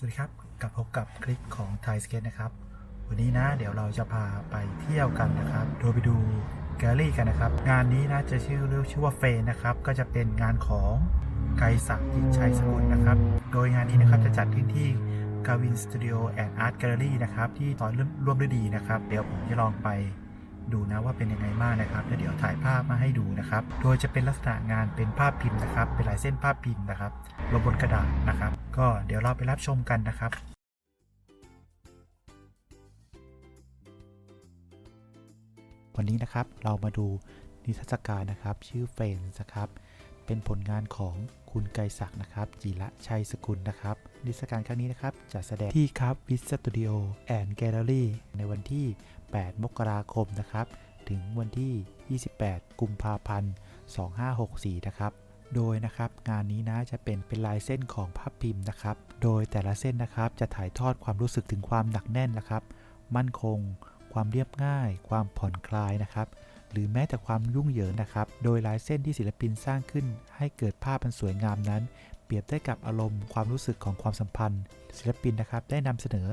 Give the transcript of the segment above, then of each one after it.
สวัสดีครับกลับพบกับคลิปของไทยสเก็ตนะครับ วันนี้นะเดี๋ยวเราจะพาไปเที่ยวกันนะครับ โดยไปดูแกลเลอรี่กันนะครับ งานนี้นะจะชื่อเรียกชื่อว่าเฟนนะครับ ก็จะเป็นงานของไกศักดิ์จิตชัยสกุลนะครับ โดยงานนี้นะครับจะจัดขึ้นที่กาวินสตูดิโอแอนด์อาร์ตแกลเลอรี่นะครับ ที่ตอนร่วมฤดีนะครับ เดี๋ยวผมจะลองไป ดูนะว่าเป็นยังไงมากนะครับแล้วเดี๋ยวถ่ายภาพมาให้ดูนะครับ โดยจะเป็นลักษณะงานเป็นภาพพิมพ์นะครับ เป็นลายเส้นภาพพิมพ์นะครับลงบนกระดาษนะครับ ก็เดี๋ยวเราไปรับชมกันนะครับวันนี้นะครับเรามาดูนิทรรศการนะครับ ชื่อเฟนส์นะครับ เป็นผลงานของคุณไกศักดิ์นะครับ จิระชัยสกุลนะครับ นิทรรศการครั้งนี้นะครับจะแสดงที่ครับวิสตูดิโอแอนด์แกลเลอรี่ในวันที่ 8 มกราคมนะครับ ถึงวันที่ 28 กุมภาพันธ์ 2564 นะครับ โดยนะครับงานนี้นะจะเป็นเป็นลายเส้นของภาพพิมพ์นะครับ โดยแต่ละเส้นนะครับจะถ่ายทอดความรู้สึกถึงความหนักแน่นนะครับ มั่นคง ความเรียบง่าย ความผ่อนคลายนะครับ หรือแม้แต่ความยุ่งเหยิงนะครับ โดยลายเส้นที่ศิลปินสร้างขึ้น ให้เกิดภาพอันสวยงามนั้น เปรียบได้กับอารมณ์ความรู้สึกของความสัมพันธ์ ศิลปินนะครับได้นำเสนอ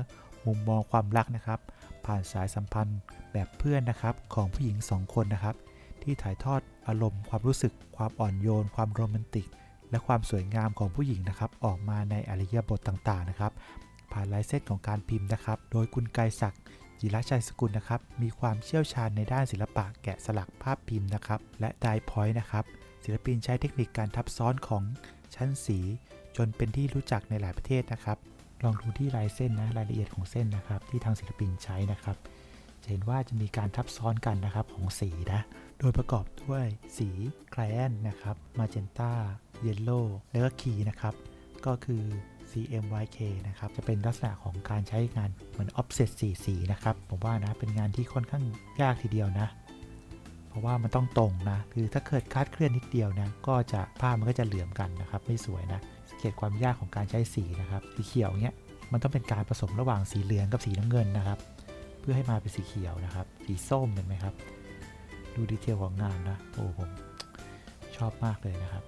มุมมองความรักนะครับ ผ่านสายสัมพันธ์แบบเพื่อนนะครับของผู้หญิงสองคนนะครับ ที่ถ่ายทอดอารมณ์ความรู้สึก ความอ่อนโยน ความโรแมนติก และความสวยงามของผู้หญิงนะครับ ออกมาในอริยบทต่างๆนะครับ ผ่านลายเส้นของการพิมพ์นะครับ โดยคุณไกศักดิ์ จิรชัยสกุลนะครับ มีความเชี่ยวชาญในด้านศิลปะแกะสลักภาพพิมพ์นะครับ และไดพอยต์นะครับ ศิลปินใช้เทคนิคการทับซ้อนของชั้นสี จนเป็นที่รู้จักในหลายประเทศนะครับ ลองดูที่ลายเส้นนะรายละเอียดของเส้นนะครับ ที่ทางศิลปินใช้นะครับจะเห็นว่าจะมีการทับซ้อนกันนะครับของสีนะ โดยประกอบด้วยสีไคลแอนนะครับมาเจนตาเยลโล่แล้วก็คีนะครับ ก็คือ CMYK นะครับ จะเป็นลักษณะของการใช้งานเหมือน offset สีสีนะครับ ผมว่านะ เป็นงานที่ค่อนข้างยากทีเดียวนะ เพราะว่ามันต้องตรงนะ คือถ้าเกิดคาดเคลื่อนนิดเดียวนะ ก็จะภาพมันก็จะเหลื่อมกันนะครับ ไม่สวยนะสังเกตความยากของการใช้สีนะครับ สีเขียวเนี้ย มันต้องเป็นการผสมระหว่างสีเหลืองกับสีน้ำเงินนะครับ เพื่อให้มาเป็นสีเขียวนะครับ สีส้มเห็นไหมครับ ดูดีเทลของงานนะ โอ้ผมชอบมากเลยนะครับ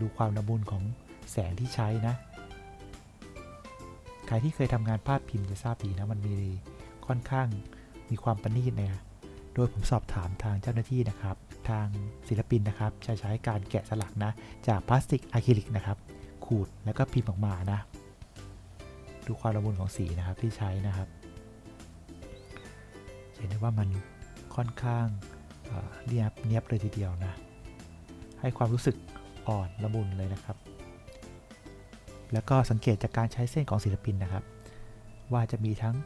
ดูความละมุนของแสงที่ใช้นะ ใครที่เคยทำงานภาพพิมพ์จะทราบดีนะมันมีค่อนข้างมีความประณีตนะโดยผมสอบถามทางเจ้าหน้าที่นะครับ ทางศิลปินนะครับจะใช้การแกะสลักนะ จากพลาสติกอะคริลิกนะครับ ขูดแล้วก็พิมพ์ออกมานะ ดูความละมุนของสีนะครับที่ใช้นะครับเห็นได้ว่ามันค่อนข้างเอ่อเนียบเนียบเลยทีเดียวนะ ให้ความรู้สึกอ่อนละมุนเลยนะครับ แล้วก็สังเกตจากการใช้เส้นของศิลปินนะครับ ว่าจะมีทั้ง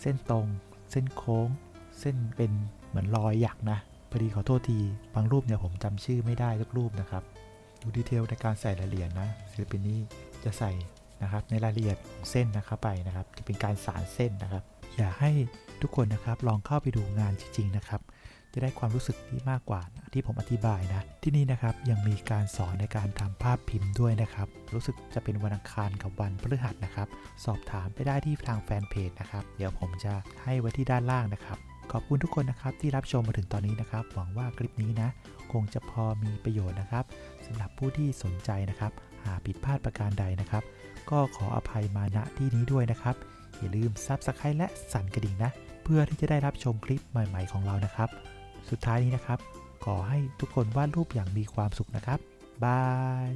เส้นตรง เส้นโค้ง เส้นเป็นเหมือนรอยหยักนะพอดีขอโทษทีบางรูปเนี่ยผมจำชื่อไม่ได้ทุกรูปนะครับ ดูดีเทลในการใส่รายละเอียดนะศิลปินนี้จะใส่นะครับในรายละเอียดของเส้นนะครับไปนะครับ จะเป็นการสารเส้นนะครับ อยากให้ทุกคนนะครับลองเข้าไปดูงานจริงๆนะครับ จะได้ความรู้สึกที่มากกว่าที่ผมอธิบายนะ ที่นี่นะครับยังมีการสอนในการทำภาพพิมพ์ด้วยนะครับ รู้สึกจะเป็นวันอังคารกับวันพฤหัสนะครับ สอบถามไปได้ที่ทางแฟนเพจนะครับ เดี๋ยวผมจะให้ไว้ที่ด้านล่างนะครับ ขอบคุณทุกคนนะครับที่รับชมมาถึงตอนนี้นะครับ หวังว่าคลิปนี้นะ คงจะพอมีประโยชน์นะครับสำหรับผู้ที่สนใจนะครับ หากผิดพลาดประการใดนะครับ ก็ขออภัยมาณที่นี้ด้วยนะครับอย่าลืม Subscribe และสั่นกระดิ่งนะ เพื่อที่จะได้รับชมคลิปใหม่ ๆ ของเรานะครับ สุดท้ายนี้นะครับ ขอให้ทุกคนวาดรูปอย่างมีความสุขนะครับ บาย